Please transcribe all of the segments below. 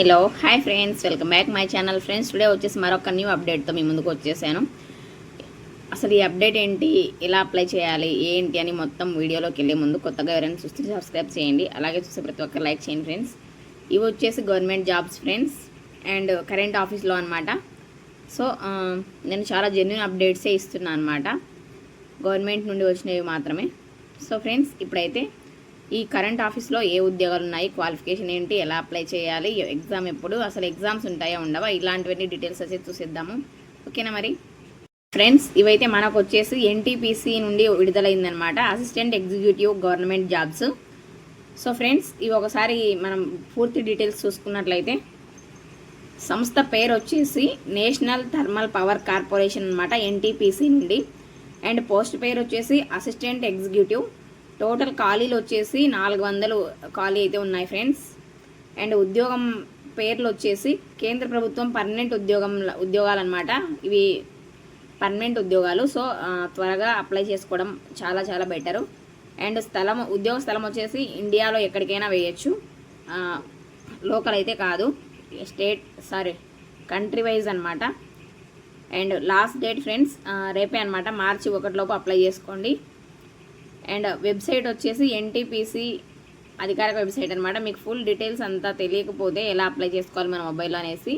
Hello hi friends welcome back my channel friends today వచ్చేసి మరొక new అప్డేట్తో మీ ముందుకు వచ్చేసాను. అసలు ఈ అప్డేట్ ఏంటి? ఎలా అప్లై చేయాలి? ఏంటి అని మొత్తం వీడియోలోకి వెళ్ళే ముందు కొత్తగా ఎవరైనా చూస్తే సబ్స్క్రైబ్ చేయండి. అలాగే చూస్తే ప్రతి ఒక్కరు లైక్ చేయండి ఫ్రెండ్స్ ఇవి వచ్చేసి government jobs friends and current ఆఫీస్లో అనమాట సో నేను చాలా జెన్యున్ అప్డేట్సే ఇస్తున్నాను అనమాట గవర్నమెంట్ నుండి వచ్చినవి మాత్రమే. సో ఫ్రెండ్స్ ఇప్పుడైతే ఈ కరెంట్ ఆఫీస్లో ఏ ఉద్యోగాలు ఉన్నాయి క్వాలిఫికేషన్ ఏంటి ఎలా అప్లై చేయాలి ఎగ్జామ్ ఎప్పుడు అసలు ఎగ్జామ్స్ ఉంటాయా ఉండవా ఇలాంటివన్నీ డీటెయిల్స్ అయితే చూసేద్దాము. ఓకేనా మరి? ఫ్రెండ్స్ ఇవైతే మనకు వచ్చేసి ఎన్టీపీసీ నుండి విడుదలైందనమాట assistant executive government jobs. So friends ఇవి ఒకసారి మనం పూర్తి డీటెయిల్స్ చూసుకున్నట్లయితే సంస్థ పేరు వచ్చేసి నేషనల్ థర్మల్ పవర్ కార్పొరేషన్ అనమాట ఎన్టీపీసీ నుండి. అండ్ పోస్ట్ పేరు వచ్చేసి అసిస్టెంట్ ఎగ్జిక్యూటివ్ టోటల్ ఖాళీలు వచ్చేసి నాలుగు వందలు ఖాళీ అయితే ఉన్నాయి ఫ్రెండ్స్. అండ్ ఉద్యోగం పేర్లు వచ్చేసి కేంద్ర ప్రభుత్వం పర్మనెంట్ ఉద్యోగం ఉద్యోగాలు అనమాట ఇవి పర్మనెంట్ ఉద్యోగాలు. సో త్వరగా అప్లై చేసుకోవడం చాలా చాలా బెటరు. అండ్ స్థలం ఉద్యోగ స్థలం వచ్చేసి ఇండియాలో ఎక్కడికైనా వేయచ్చు. లోకల్ అయితే కాదు. స్టేట్ సారీ కంట్రీ వైజ్ అనమాట అండ్ లాస్ట్ డేట్ ఫ్రెండ్స్ రేపే అనమాట మార్చి ఒకటిలోపు అప్లై చేసుకోండి. అండ్ వెబ్సైట్ వచ్చేసి ఎన్టీపీసీ అధికారిక వెబ్సైట్ అనమాట మీకు ఫుల్ డీటెయిల్స్ అంతా తెలియకపోతే ఎలా అప్లై చేసుకోవాలి మన మొబైల్లో అనేసి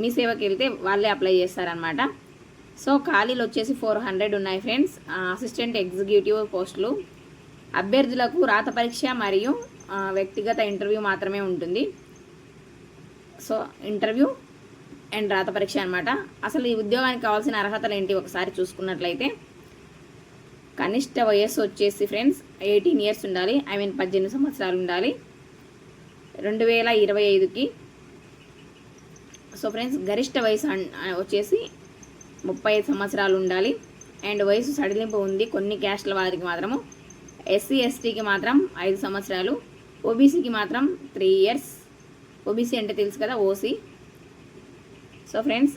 మీ సేవకి వెళ్తే వాళ్ళే అప్లై చేస్తారనమాట సో ఖాళీలు వచ్చేసి ఫోర్ హండ్రెడ్ ఉన్నాయి ఫ్రెండ్స్. అసిస్టెంట్ ఎగ్జిక్యూటివ్ పోస్టులు అభ్యర్థులకు రాత పరీక్ష మరియు వ్యక్తిగత ఇంటర్వ్యూ మాత్రమే ఉంటుంది. సో ఇంటర్వ్యూ అండ్ రాత పరీక్ష అనమాట అసలు ఈ ఉద్యోగానికి కావాల్సిన అర్హతలు ఏంటి ఒకసారి చూసుకున్నట్లయితే కనిష్ట వయస్సు వచ్చేసి ఫ్రెండ్స్ ఎయిటీన్ ఇయర్స్ ఉండాలి. ఐ మీన్ పద్దెనిమిది సంవత్సరాలు ఉండాలి. రెండు వేల ఇరవై ఐదుకి. సో ఫ్రెండ్స్ గరిష్ట వయసు వచ్చేసి ముప్పై ఐదు సంవత్సరాలు ఉండాలి. అండ్ వయసు సడలింపు ఉంది కొన్ని క్యాస్ట్ల వారికి మాత్రము. ఎస్సీ ఎస్టీకి మాత్రం ఐదు సంవత్సరాలు. ఓబీసీకి మాత్రం త్రీ ఇయర్స్ ఓబీసీ అంటే తెలుసు కదా ఓసీ సో ఫ్రెండ్స్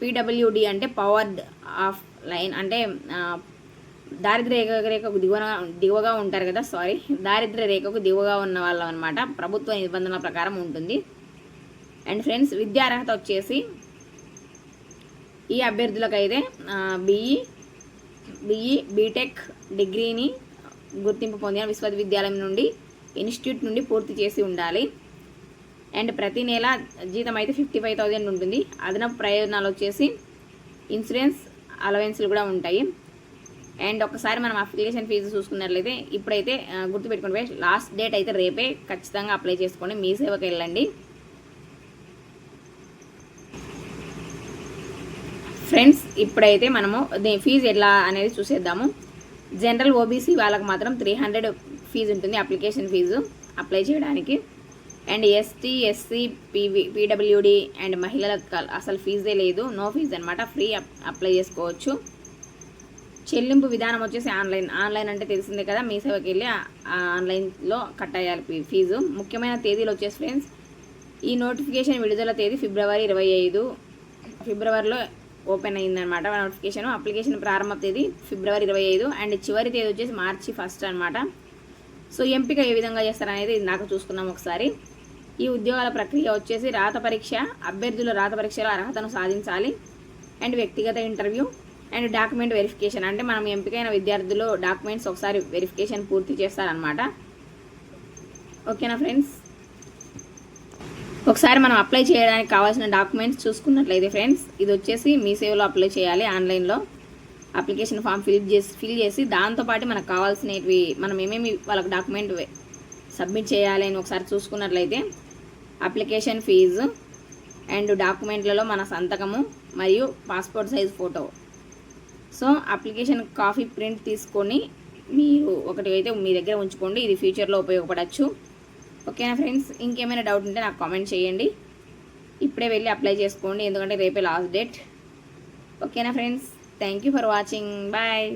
పీడబ్ల్యూడి అంటే పవర్డ్ ఆఫ్ లైన్ అంటే దారిద్ర్య రేఖ రేఖకు దిగువన దిగువగా ఉంటారు కదా సారీ దారిద్ర్య రేఖకు దిగువగా ఉన్న వాళ్ళం అనమాట ప్రభుత్వ నిబంధనల ప్రకారం ఉంటుంది. అండ్ ఫ్రెండ్స్ విద్యార్హత వచ్చేసి ఈ అభ్యర్థులకైతే బీఈ బీఈ బీటెక్ డిగ్రీని గుర్తింపు పొందిన విశ్వవిద్యాలయం నుండి ఇన్స్టిట్యూట్ నుండి పూర్తి చేసి ఉండాలి. అండ్ ప్రతి నెల జీతం అయితే ఫిఫ్టీ ఫైవ్ థౌజండ్ ఉంటుంది. అదనపు ప్రయోజనాలు వచ్చేసి ఇన్సూరెన్స్ అలవెన్స్లు కూడా ఉంటాయి. అండ్ ఒకసారి మనం అప్లికేషన్ ఫీజు చూసుకున్నట్లయితే ఇప్పుడైతే గుర్తుపెట్టుకోండి లాస్ట్ డేట్ అయితే రేపే ఖచ్చితంగా అప్లై చేసుకోండి. మీ సేవకి వెళ్ళండి. ఫ్రెండ్స్ ఇప్పుడైతే మనము దీని ఫీజు ఎలా అనేది చూసేద్దాము. జనరల్ ఓబీసీ వాళ్ళకి మాత్రం త్రీ హండ్రెడ్ ఫీజు ఉంటుంది అప్లికేషన్ ఫీజు అప్లై చేయడానికి. And ST SC PV PWD and మహిళలకు అసలు ఫీజే లేదు నో ఫీజు అనమాట ఫ్రీ అప్లై చేసుకోవచ్చు. చెల్లింపు విధానం వచ్చేసి ఆన్లైన్. ఆన్లైన్ అంటే తెలిసిందే కదా మీ సేవకి వెళ్ళి ఆ- ఆన్లైన్లో కట్టేయాలి అయ్యాలి ఫీజు. ముఖ్యమైన తేదీలు వచ్చేసి ఫ్రెండ్స్ ఈ నోటిఫికేషన్ విడుదల తేదీ ఫిబ్రవరి ఇరవై ఐదు. ఫిబ్రవరిలో ఓపెన్ అయిందనమాట నోటిఫికేషన్. అప్లికేషన్ ప్రారంభ తేదీ ఫిబ్రవరి ఇరవై ఐదు అండ్ చివరి తేదీ వచ్చేసి మార్చి ఫస్ట్ అనమాట. సో ఎంపిక ఏ విధంగా చేస్తారనేది నాకు చూసుకుందాం ఒకసారి. ఈ ఉద్యోగాల ప్రక్రియ వచ్చేసి రాత పరీక్ష అభ్యర్థుల రాత పరీక్షలో అర్హతను సాధించాలి అండ్ వ్యక్తిగత ఇంటర్వ్యూ. And document verification. అంటే మనం ఎంపికైన విద్యార్థులు డాక్యుమెంట్స్ ఒకసారి వెరిఫికేషన్ పూర్తి చేస్తారనమాట ఓకేనా ఫ్రెండ్స్? ఒకసారి మనం అప్లై చేయడానికి కావాల్సిన డాక్యుమెంట్స్ చూసుకున్నట్లయితే ఫ్రెండ్స్ ఇది వచ్చేసి మీ సేవలో అప్లై చేయాలి ఆన్లైన్లో. అప్లికేషన్ ఫామ్ ఫిల్ చేసి ఫిల్ చేసి దాంతోపాటు మనకు కావాల్సినవి మనం ఏమేమి వాళ్ళకి డాక్యుమెంట్ సబ్మిట్ చేయాలి అని ఒకసారి చూసుకున్నట్లయితే అప్లికేషన్ ఫీజు అండ్ డాక్యుమెంట్లలో మన సంతకము మరియు passport size photo. So application copy print తీసుకొని మీరు ఒకటి అయితే మీ దగ్గర ఉంచుకోండి. ఇది ఫ్యూచర్లో ఉపయోగపడచ్చు. ఓకేనా ఫ్రెండ్స్? ఇంకేమైనా డౌట్ ఉంటే నాకు కామెంట్ చేయండి. ఇప్పుడే వెళ్ళి అప్లై చేసుకోండి. ఎందుకంటే రేపే లాస్ట్ డేట్. ఓకేనా friends? Thank you for watching. Bye.